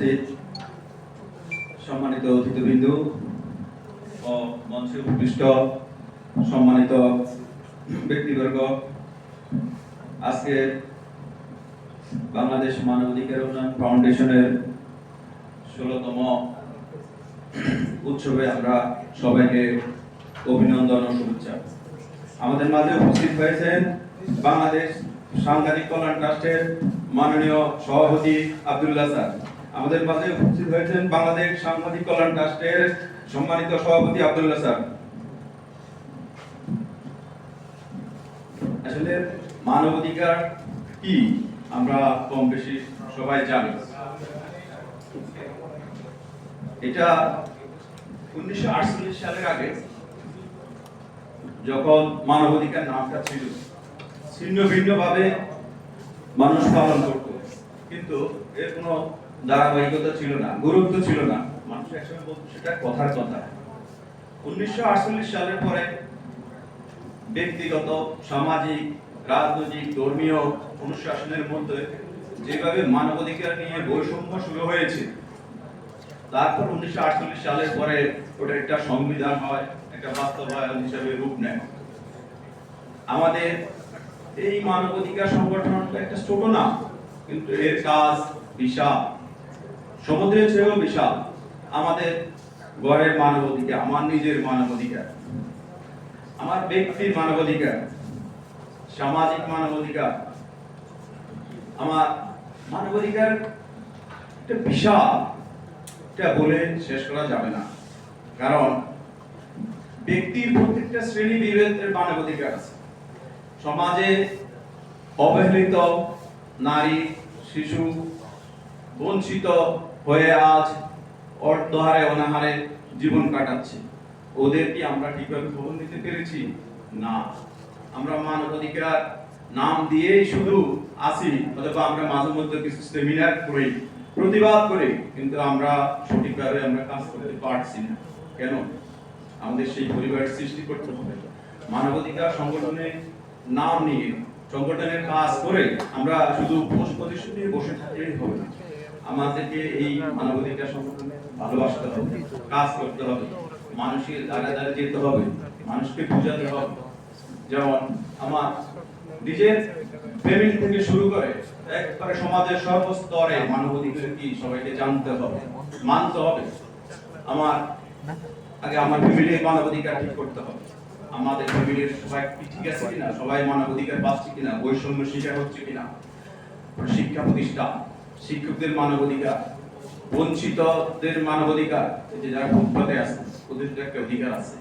উপস্থিত সম্মানিত অতিথিবৃন্দ ও মঞ্চে উপবিষ্ট সম্মানিত ব্যক্তিবর্গ। আজকে বাংলাদেশ মানবাধিকার উন্নয়ন ফাউন্ডেশনের ষোলতম উৎসবে আমরা সবাইকে অভিনন্দন ও শুভেচ্ছা। আমাদের মাঝে উপস্থিত হয়েছেন বাংলাদেশ সাংবাদিক কল্যাণ ট্রাস্টের মাননীয় সভাপতি আব্দুল্লাহ স্যার। আমাদের মাঝে উপস্থিত হয়েছেন বাংলাদেশ সাংবাদিক কল্যাণ ট্রাস্টের সম্মানিত সভাপতি আব্দুল্লাহ স্যার। আসলে মানবাধিকার কি আমরা কম বেশি সবাই জানি। এটা উনিশশো আটচল্লিশ সালের আগে যখন মানবাধিকার নামটা ছিল ছিন্ন ভিন্ন ভাবে মানুষ পালন করত। কিন্তু এর কোনো ধারাবাহিকতা ছিল না, গুরুত্ব ছিল না। মানুষ একসময় বলতো, সেটা কথার কথা। উনিশশো আটচল্লিশ সালের পরে ব্যক্তিগত, সামাজিক, রাজনৈতিক, ধর্মীয় অনুশাসনের মধ্যে যেভাবে মানবাধিকার নিয়ে বৈষম্য শুরু হয়েছে, তারপর উনিশশো আটচল্লিশ সালের পরে ওটা একটা সংবিধান হয়, একটা বাস্তবায়ন হিসেবে রূপ নেয়। আমাদের এই মানবাধিকার সংগঠনটা একটা ছোট না কিন্তু এর কাজ বিশাল সমুদ্রের চেয়েও বিশাল। আমাদের গড়ের মানবাধিকার, আমার নিজের মানবাধিকার, আমার ব্যক্তির মানবাধিকার, সামাজিক মানবাধিকার, আমার মানবাধিকার একটা বিশাল। এটা বলে শেষ করা যাবে না। কারণ ব্যক্তির প্রত্যেকটা শ্রেণি বিভেদের মানবাধিকার আছে। সমাজে অবহেলিত নারী, শিশু, বঞ্চিত হয়ে আজ অর্ধহারে অনাহারে জীবন কাটাচ্ছে। ওদের কি আমরা ঠিকভাবে খবর নিতে পেরেছি? না। আমরা মানবাধিকার নাম দিয়েই শুধু আসি, অথবা আমরা মাঝে মধ্যে কিছু সেমিনার করি, প্রতিবাদ করি, কিন্তু আমরা সঠিকভাবে আমরা কাজ করতে পারছি না। কেন? আমাদের সেই পরিবার সৃষ্টি করতে হবে। মানবাধিকার সংগঠনে নাম নিয়ে, সংগঠনের কাজ করে আমরা শুধু প্রতিষ্ঠা নিয়ে বসে থাকলেই হবে না। আমাদেরকে এই মানবাধিকার সংগঠনে ভালোবাসতে হবে, কাজ করতে হবে, মানুষের দ্বারা দ্বারা যেতে হবে, মানুষকে বোঝাতে হবে। যেমন আমার নিজের ফ্যামিলি থেকে শুরু করে একবারে সমাজের সর্বস্তরে মানবাধিকার কি সবাইকে জানতে হবে, মানতে হবে। আমার আগে আমার ফ্যামিলির মানবাধিকার ঠিক করতে হবে। আমাদের ফ্যামিলির সবাই কি ঠিক আছে কিনা? সবাই মানবাধিকার পাচ্ছে কিনা? বৈষম্য শিকার হচ্ছে কিনা? শিক্ষা প্রতিষ্ঠান শিক্ষকদের মানবাধিকার, বঞ্চিতদের মানবাধিকার যে যারা ফুটপাতে আছে, ওদের একটা অধিকার আছে।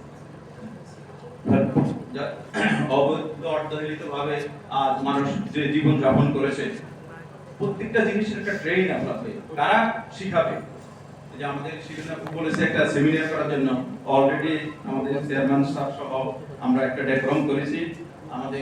অবৈধ অর্ধহিত ভাবে আজ মানুষ যে জীবন যাপন করেছে, প্রত্যেকটা জিনিসের একটা ট্রেন আপনাকে শিখাবে? যে আমাদের সেমিনার করার জন্য অলরেডি আমাদের একটা করেছি। আমাদের